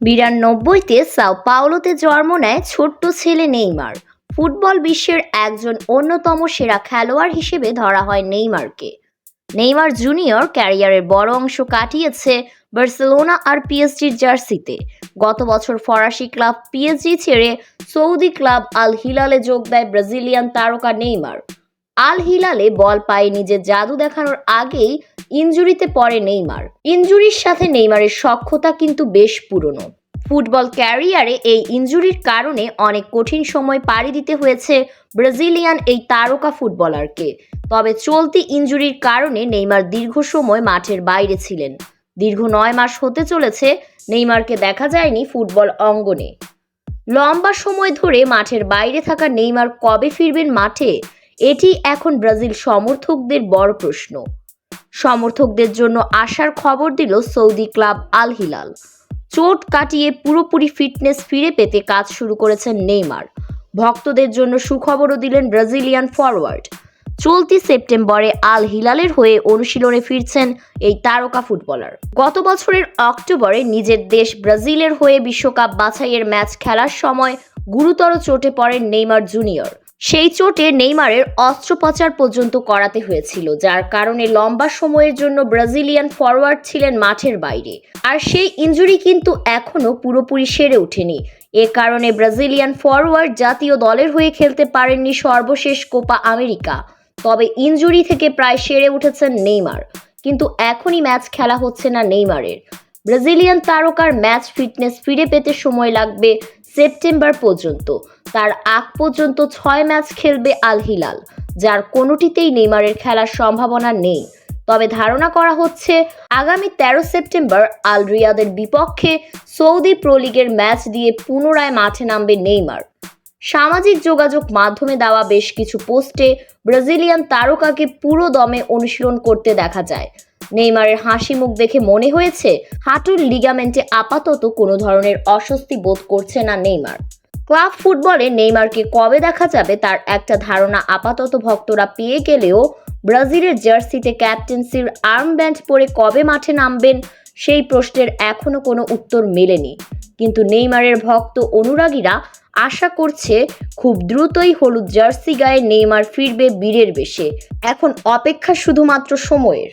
বিরানব্বইতে Sao পাওলোতে জন্ম নেয় ছোট্ট ছেলে নেইমার। ফুটবল বিশ্বের একজন অন্যতম সেরা খেলোয়াড় হিসেবে ধরা হয় নেইমারকে। নেইমার জুনিয়র ক্যারিয়ারের বড় অংশ কাটিয়েছে বার্সেলোনা আর পিএসজির জার্সিতে। গত বছর ফরাসি ক্লাব পিএসজি ছেড়ে সৌদি ক্লাব আল হিলালে যোগ দেয় ব্রাজিলিয়ান তারকা নেইমার। আল হিলালে বল পায়ে নিজের জাদু দেখানোর আগেই ইনজুরিতে পড়ে নেইমার। ইনজুরির সাথে নেইমারের সক্ষতা কিন্তু বেশ পুরনো। ফুটবল ক্যারিয়ারে এই ইনজুরির কারণে অনেক কঠিন সময় পাড়ি দিতে হয়েছে ব্রাজিলিয়ান এই তারকা ফুটবলারকে। তবে চলতি ইনজুরির কারণে নেইমার দীর্ঘ সময় মাঠের বাইরে ছিলেন। দীর্ঘ নয় মাস হতে চলেছে, নেইমারকে দেখা যায়নি ফুটবল অঙ্গনে। লম্বা সময় ধরে মাঠের বাইরে থাকা নেইমার কবে ফিরবেন মাঠে? এটি এখন ব্রাজিল সমর্থকদের বড় প্রশ্ন। সমর্থকদের জন্য আসার খবর দিল সৌদি ক্লাব আল হিলাল। চোট কাটিয়ে পুরোপুরি ফিটনেস ফিরে পেতে কাজ শুরু করেছেন নেইমার। ভক্তদের জন্য সুখবরও দিলেন ব্রাজিলিয়ান ফরওয়ার্ড। চলতি সেপ্টেম্বরে আল হিলালের হয়ে অনুশীলনে ফিরছেন এই তারকা ফুটবলার। গত বছরের অক্টোবরে নিজের দেশ ব্রাজিলের হয়ে বিশ্বকাপ বাছাইয়ের ম্যাচ খেলার সময় গুরুতর চোটে পড়েন নেইমার জুনিয়র। সেই চোটে নেইমারের অস্ত্রোপচার পর্যন্ত করাতে হয়েছিল, যার কারণে লম্বা সময়ের জন্য ব্রাজিলিয়ান ফরওয়ার্ড ছিলেন মাঠের বাইরে। আর সেই ইনজুরি কিন্তু এখনও পুরোপুরি সেরে ওঠেনি। এ কারণে ব্রাজিলিয়ান ফরওয়ার্ড জাতীয় দলের হয়ে খেলতে পারেননি সর্বশেষ কোপা আমেরিকা। তবে ইনজুরি থেকে প্রায় সেরে উঠেছেন নেইমার। কিন্তু এখনই ম্যাচ খেলা হচ্ছে না নেইমারের। ব্রাজিলিয়ান তারকার ম্যাচ ফিটনেস ফিরে পেতে সময় লাগবে সেপ্টেম্বর পর্যন্ত। তার আগ পর্যন্ত ছয় ম্যাচ খেলবে আল হিলাল, যার কোনোটিতেই নেইমারের খেলার সম্ভাবনা নেই। তবে ধারণা করা হচ্ছে, আগামী তেরো সেপ্টেম্বর আল রিয়াদের বিপক্ষে সৌদি প্রো লিগের ম্যাচ দিয়ে পুনরায় মাঠে নামবে নেইমার। সামাজিক যোগাযোগ মাধ্যমে দেওয়া বেশ কিছু পোস্টে ব্রাজিলিয়ান তারকাকে পুরো দমে অনুশীলন করতে দেখা যায়। নেইমারের হাসি মুখ দেখে মনে হয়েছে, হাঁটুর লিগামেন্টে আপাতত কোনো ধরনের অস্বস্তি বোধ করছে না নেইমার। ক্লাব ফুটবলে নেইমারকে কবে দেখা যাবে তার একটা ধারণা আপাতত ভক্তরা পেয়ে গেলেও ব্রাজিলের জার্সিতে ক্যাপ্টেন্সির আর্মব্যান্ড পরে কবে মাঠে নামবেন সেই প্রশ্নের এখনও কোনো উত্তর মেলেনি। কিন্তু নেইমারের ভক্ত অনুরাগীরা আশা করছে খুব দ্রুতই হলুদ জার্সি গায়ে নেইমার ফিরবে বীরের বেশে। এখন অপেক্ষা শুধুমাত্র সময়ের।